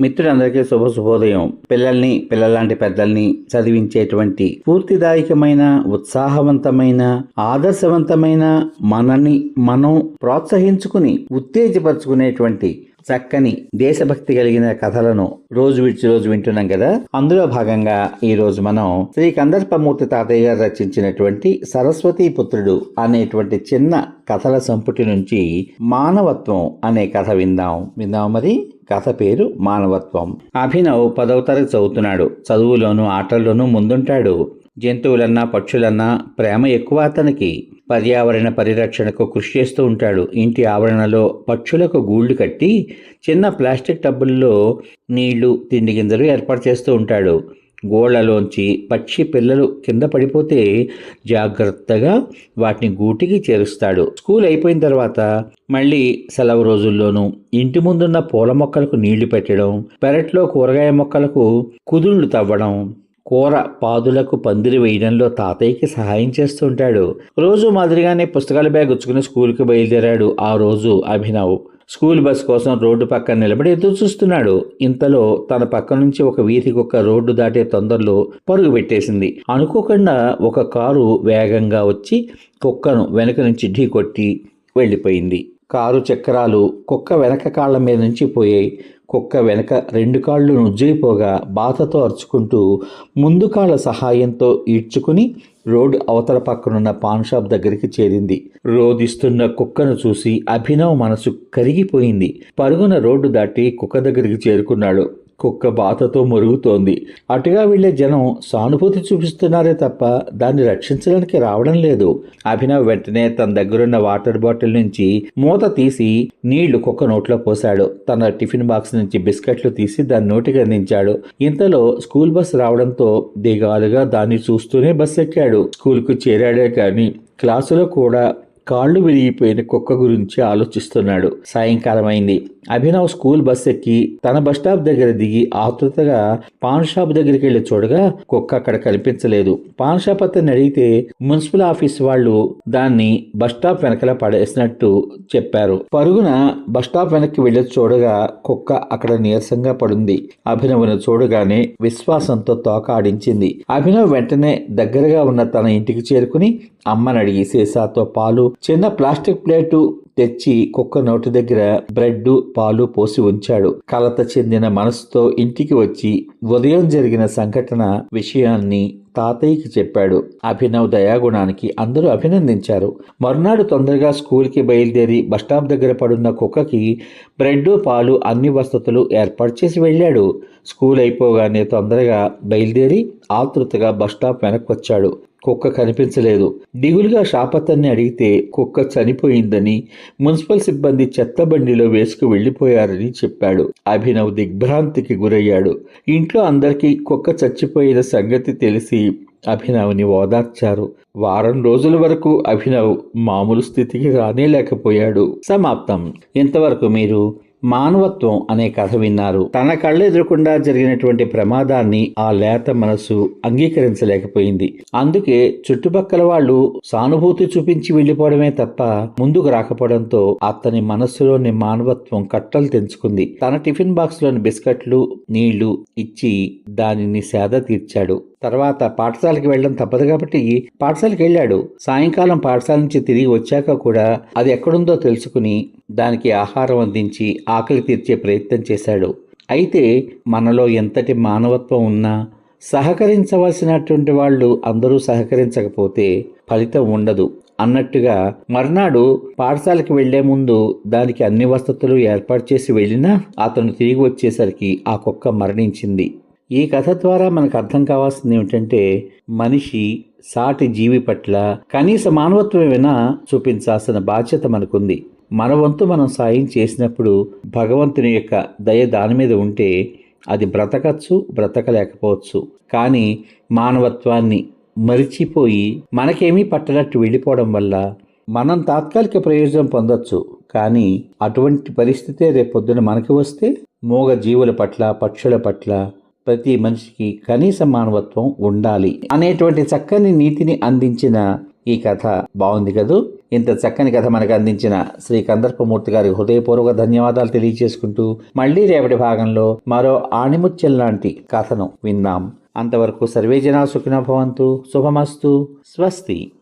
మిత్రులందరికీ శుభ శుభోదయం. పిల్లల్ని పిల్లలాంటి పెద్దల్ని చదివించేటువంటి స్ఫూర్తిదాయకమైన ఉత్సాహవంతమైన ఆదర్శవంతమైన మనని మనం ప్రోత్సహించుకుని ఉత్తేజపరుచుకునేటువంటి చక్కని దేశభక్తి కలిగిన కథలను రోజు విడిచి రోజు వింటున్నాం కదా. అందులో భాగంగా ఈ రోజు మనం శ్రీ కందర్పమూర్తి తాతయ్య గారు రచించినటువంటి సరస్వతి పుత్రుడు అనేటువంటి చిన్న కథల సంపుటి నుంచి మానవత్వం అనే కథ విందాం. విందాం మరి? కథ పేరు మానవత్వం. అభినవ్ పదవ తరగతి చదువుతున్నాడు. చదువులోను ఆటల్లోనూ ముందుంటాడు. జంతువులన్నా పక్షులన్నా ప్రేమ ఎక్కువ అతనికి. పర్యావరణ పరిరక్షణకు కృషి చేస్తూ ఉంటాడు. ఇంటి ఆవరణలో పక్షులకు గూళ్ళు కట్టి చిన్న ప్లాస్టిక్ టబ్బుల్లో నీళ్ళు తిండి గింజలు ఏర్పాటు చేస్తూ ఉంటాడు. గోళ్ళలోంచి పక్షి పిల్లలు కింద పడిపోతే జాగ్రత్తగా వాటిని గూటికి చేరుస్తాడు. స్కూల్ అయిపోయిన తర్వాత మళ్ళీ సెలవు రోజుల్లోనూ ఇంటి ముందున్న పూల మొక్కలకు నీళ్ళు పెట్టడం పెరట్లో కూరగాయ మొక్కలకు కుదుళ్ళు తవ్వడం కూర పాదులకు పందిరి వేయడంలో తాతయ్యకి సహాయం చేస్తుంటాడు. రోజు మాదిరిగానే పుస్తకాల బ్యాగ్ ఉచ్చుకుని స్కూల్కి బయలుదేరాడు ఆ రోజు అభినవ్. స్కూల్ బస్ కోసం రోడ్డు పక్కన నిలబడి ఎదురు చూస్తున్నాడు. ఇంతలో తన పక్క నుంచి ఒక వీధికొక్క రోడ్డు దాటే తొందరలో పరుగు పెట్టేసింది. అనుకోకుండా ఒక కారు వేగంగా వచ్చి కుక్కను వెనక నుంచి ఢీకొట్టి వెళ్ళిపోయింది. కారు చక్రాలు కుక్క వెనక కాళ్ళ మీద నుంచి పోయాయి. కుక్క వెనక రెండు కాళ్ళు నుజ్జైపోగా బాధతో అరుచుకుంటూ ముందు కాళ్ళ సహాయంతో ఈడ్చుకుని రోడ్డు అవతల పక్కనున్న పాన్ షాప్ దగ్గరికి చేరింది. రోదిస్తున్న కుక్కను చూసి అభినవ్ మనసు కరిగిపోయింది. పరుగున రోడ్డు దాటి కుక్క దగ్గరికి చేరుకున్నాడు. కుక్క బాధతో మురుగుతోంది. అటుగా వెళ్ళే జనం సానుభూతి చూపిస్తున్నారే తప్ప దాన్ని రక్షించడానికి రావడం లేదు. అభినవ్ వెంటనే తన దగ్గరున్న వాటర్ బాటిల్ నుంచి మూత తీసి నీళ్ళు కుక్క నోట్లో పోశాడు. తన టిఫిన్ బాక్స్ నుంచి బిస్కెట్లు తీసి దాని నోటికి అందించాడు. ఇంతలో స్కూల్ బస్ రావడంతో దిగాలుగా దాన్ని చూస్తూనే బస్ ఎక్కాడు. స్కూల్కు చేరాడే కానీ క్లాసులో కూడా కాళ్ళు విరిగిపోయిన కుక్క గురించి ఆలోచిస్తున్నాడు. సాయంకాలం అయింది అభినవ్ స్కూల్ బస్ ఎక్కి తన బస్ స్టాప్ దగ్గర దిగి ఆతృతగా పాన్ షాప్ దగ్గరికి వెళ్ళి చూడగా కుక్క అక్కడ కనిపించలేదు. పాన్ షాప్ అతన్ని అడిగితే మున్సిపల్ ఆఫీస్ వాళ్ళు దాన్ని బస్ స్టాప్ వెనకల పడేసినట్టు చెప్పారు. పరుగున బస్ స్టాప్ వెనక్కి వెళ్ళి చూడగా కుక్క అక్కడ నీరసంగా పడుంది. అభినవ్ను చూడగానే విశ్వాసంతో తోక ఆడించింది. అభినవ్ వెంటనే దగ్గరగా ఉన్న తన ఇంటికి చేరుకుని అమ్మని అడిగి సీసాతో పాలు చిన్న ప్లాస్టిక్ ప్లేటు తెచ్చి కుక్క నోటి దగ్గర బ్రెడ్ పాలు పోసి ఉంచాడు. కలత చెందిన మనసుతో ఇంటికి వచ్చి ఉదయం జరిగిన సంఘటన విషయాన్ని తాతయ్యకి చెప్పాడు. అభినవ్ దయాగుణానికి అందరూ అభినందించారు. మరునాడు తొందరగా స్కూల్కి బయలుదేరి బస్టాప్ దగ్గర పడున్న కుక్కకి బ్రెడ్ పాలు అన్ని వసతులు ఏర్పాటు చేసి వెళ్ళాడు. స్కూల్ అయిపోగానే తొందరగా బయలుదేరి ఆతృతగా బస్టాప్ వెనక్కి వచ్చాడు కుక్క కనిపించలేదు. దిగులుగా షాపతన్ని అడిగితే కుక్క చనిపోయిందని మున్సిపల్ సిబ్బంది చెత్త బండిలో వేసుకు వెళ్ళిపోయారని చెప్పాడు. అభినవ్ దిగ్భ్రాంతికి గురయ్యాడు. ఇంట్లో అందరికీ కుక్క చచ్చిపోయిన సంగతి తెలిసి అభినవ్ని ఓదార్చారు. వారం రోజుల వరకు అభినవ్ మామూలు స్థితికి రానే లేకపోయాడు. సమాప్తం. ఇంతవరకు మీరు మానవత్వం అనే కథ విన్నారు. తన కళ్ళెదురకుండా జరిగినటువంటి ప్రమాదాన్ని ఆ లేత మనసు అంగీకరించలేకపోయింది. అందుకే చుట్టుపక్కల వాళ్ళు సానుభూతి చూపించి వెళ్ళిపోవడమే తప్ప ముందుకు రాకపోవడంతో అతని మనస్సులోని మానవత్వం కట్టలు తెంచుకుంది. తన టిఫిన్ బాక్స్లోని బిస్కెట్లు నీళ్ళు ఇచ్చి దానిని సేద తీర్చాడు. తర్వాత పాఠశాలకి వెళ్ళడం తప్పదు కాబట్టి పాఠశాలకి వెళ్ళాడు. సాయంకాలం పాఠశాల నుంచి తిరిగి వచ్చాక కూడా అది ఎక్కడుందో తెలుసుకుని దానికి ఆహారం అందించి ఆకలి తీర్చే ప్రయత్నం చేశాడు. అయితే మనలో ఎంతటి మానవత్వం ఉన్నా సహకరించవలసినటువంటి వాళ్ళు అందరూ సహకరించకపోతే ఫలితం ఉండదు. అన్నట్టుగా మర్నాడు పాఠశాలకు వెళ్ళే ముందు దానికి అన్ని వసతులు ఏర్పాటు చేసి వెళ్ళినా అతను తిరిగి వచ్చేసరికి ఆ కుక్క మరణించింది. ఈ కథ ద్వారా మనకు అర్థం కావాల్సింది ఏమిటంటే మనిషి సాటి జీవి పట్ల కనీస మానవత్వమైనా చూపించాల్సిన బాధ్యత మనకుంది. మన వంతు మనం సాయం చేసినప్పుడు భగవంతుని యొక్క దయ దాని మీద ఉంటే అది బ్రతకచ్చు బ్రతకలేకపోవచ్చు. కానీ మానవత్వాన్ని మరిచిపోయి మనకేమీ పట్టనట్టు వెళ్ళిపోవడం వల్ల మనం తాత్కాలిక ప్రయోజనం పొందొచ్చు. కానీ అటువంటి పరిస్థితే రేపొద్దున మనకి వస్తే మూగ జీవుల పట్ల పక్షుల పట్ల ప్రతి మనిషికి కనీస మానవత్వం ఉండాలి అనేటువంటి చక్కని నీతిని అందించిన ఈ కథ బాగుంది కదూ? ఇంత చక్కని కథ మనకు అందించిన శ్రీ కందర్పమూర్తి గారి హృదయపూర్వక ధన్యవాదాలు తెలియజేసుకుంటూ మళ్ళీ రేపటి భాగంలో మరో ఆణిముత్యం లాంటి కథను విందాం. అంతవరకు సర్వే జనా సుఖినో భవంతు. శుభమస్తు. స్వస్తి.